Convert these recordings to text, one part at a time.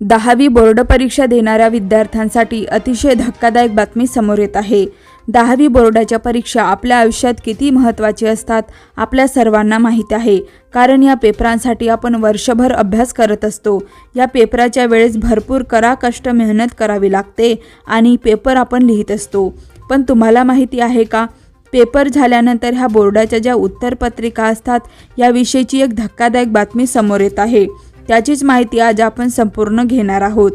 दहावी बोर्ड परीक्षा देणाऱ्या विद्यार्थ्यांसाठी अतिशय धक्कादायक बातमी समोर येत आहे. दहावी बोर्डाच्या परीक्षा आपल्या आयुष्यात किती महत्त्वाची असतात आपल्या सर्वांना माहीत आहे. कारण या पेपरांसाठी आपण वर्षभर अभ्यास करत असतो. या पेपराच्या वेळेस भरपूर करा कष्ट मेहनत करावी लागते आणि पेपर आपण लिहित असतो. पण तुम्हाला माहिती आहे का? पेपर झाल्यानंतर ह्या बोर्डाच्या ज्या उत्तरपत्रिका असतात याविषयीची एक धक्कादायक बातमी समोर येत आहे. त्याचीच माहिती आज आपण संपूर्ण घेणार आहोत.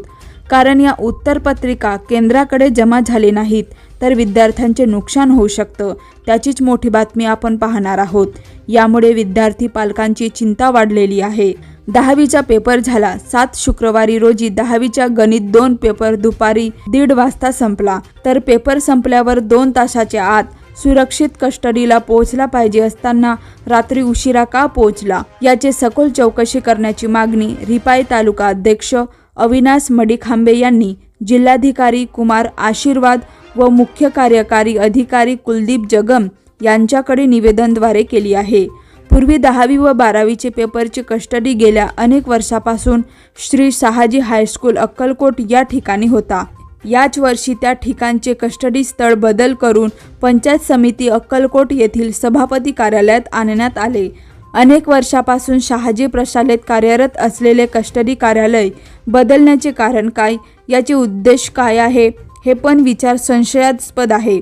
कारण या उत्तरपत्रिका केंद्राकडे जमा झाले नाहीत तर विद्यार्थ्यांचे नुकसान होऊ शकतं त्याचीच मोठी बातमी आपण पाहणार आहोत. यामुळे विद्यार्थी पालकांची चिंता वाढलेली आहे. दहावीचा पेपर झाला सात शुक्रवारी रोजी दहावीच्या गणित दोन पेपर दुपारी दीड वाजता संपला तर पेपर संपल्यावर दोन तासाच्या आत सुरक्षित कस्टडीला पोहोचला पाहिजे असताना रात्री उशिरा का पोहोचला? याचे सखोल चौकशी करण्याची मागणी रिपाई तालुका अध्यक्ष अविनाश मडिखांबे यांनी जिल्हाधिकारी कुमार आशीर्वाद व मुख्य कार्यकारी अधिकारी कुलदीप जगम यांच्याकडे निवेदनद्वारे केली आहे. पूर्वी दहावी व बारावीचे पेपरची कस्टडी गेल्या अनेक वर्षापासून श्री शहाजी हायस्कूल अक्कलकोट या ठिकाणी होता. याच वर्षी त्या ठिकाणचे कस्टडी स्थळ बदल करून पंचायत समिती अक्कलकोट येथील सभापती कार्यालयात आणण्यात आले. अनेक वर्षापासून शहाजी प्रशालेत कार्यरत असलेले कस्टडी कार्यालय बदलण्याचे कारण काय याचे उद्देश काय आहे हे पण विचार संशयास्पद आहे.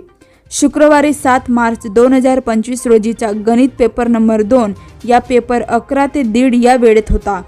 शुक्रवारी सात मार्च दोन हजार पंचवीस रोजीचा गणित पेपर नंबर दोन या पेपर अकरा ते दीड या वेळेत होता.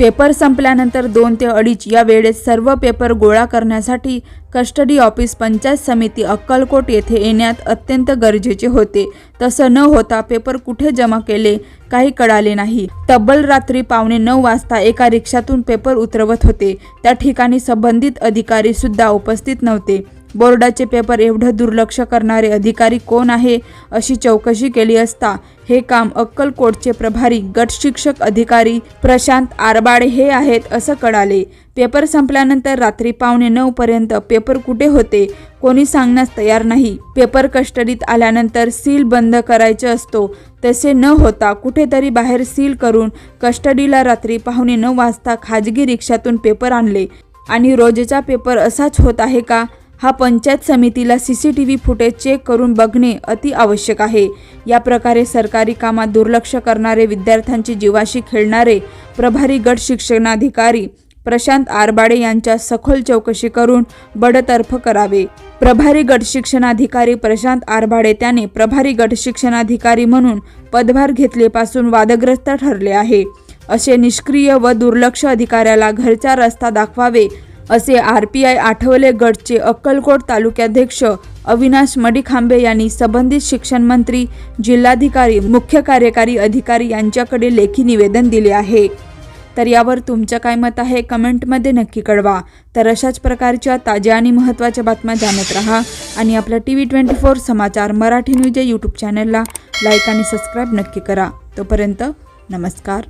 पेपर संपल्यानंतर दोन ते अडीच या वेळेत सर्व पेपर गोळा करण्यासाठी कस्टडी ऑफिस पंचायत समिती अक्कलकोट येथे येण्यात अत्यंत गरजेचे होते. तसं न होता पेपर कुठे जमा केले काही कळाले नाही. तब्बल रात्री पावणे नऊ वाजता एका रिक्षातून पेपर उतरवत होते. त्या ठिकाणी संबंधित अधिकारी सुद्धा उपस्थित नव्हते. बोर्डाचे पेपर एवढं दुर्लक्ष करणारे अधिकारी कोण आहे अशी चौकशी केली असता हे काम अक्कलकोटचे प्रभारी गट शिक्षक अधिकारी प्रशांत आरबाडे हे आहेत असं कळाले. पेपर संपल्यानंतर रात्री पावणे नऊ पर्यंत पेपर कुठे होते कोणी सांगण्यास तयार नाही. पेपर कस्टडीत आल्यानंतर सील बंद करायचे असतो. तसे न होता कुठेतरी बाहेर सील करून कस्टडीला रात्री पाहुणे नऊ वाजता खाजगी रिक्षातून पेपर आणले. आणि रोजचा पेपर असाच होत आहे का? हा पंचायत समितीला C C T V footage check करून बघणे अति आवश्यक आहे. या प्रकारे सरकारी कामात दुर्लक्ष करणारे विद्यार्थ्यांची जीवाशी खेळणारे प्रभारी गट शिक्षणाधिकारी प्रशांत आरबाडे यांच्या सखोल चौकशी करून बडतर्फ करावे. प्रभारी गट शिक्षणाधिकारी प्रशांत आरबाडे त्याने प्रभारी गट शिक्षणाधिकारी म्हणून पदभार घेतलेपासून वादग्रस्त ठरले आहे. असे निष्क्रिय व दुर्लक्ष अधिकाऱ्याला घरचा रस्ता दाखवावे असे आर पी आय आठवले गटचे अक्कलकोट तालुक्याध्यक्ष अविनाश मडिखांबे यांनी संबंधित शिक्षण मंत्री जिल्हाधिकारी मुख्य कार्यकारी अधिकारी यांच्याकडे लेखी निवेदन दिले आहे. तर यावर तुमचं काय मत आहे? कमेंटमध्ये नक्की कळवा. तर अशाच प्रकारच्या ताज्या आणि महत्त्वाच्या बातम्या जाणत राहा आणि आपल्या T V twenty four Samachar Marathi news या यूट्यूब चॅनलला लाईक आणि सबस्क्राईब नक्की करा. तोपर्यंत नमस्कार.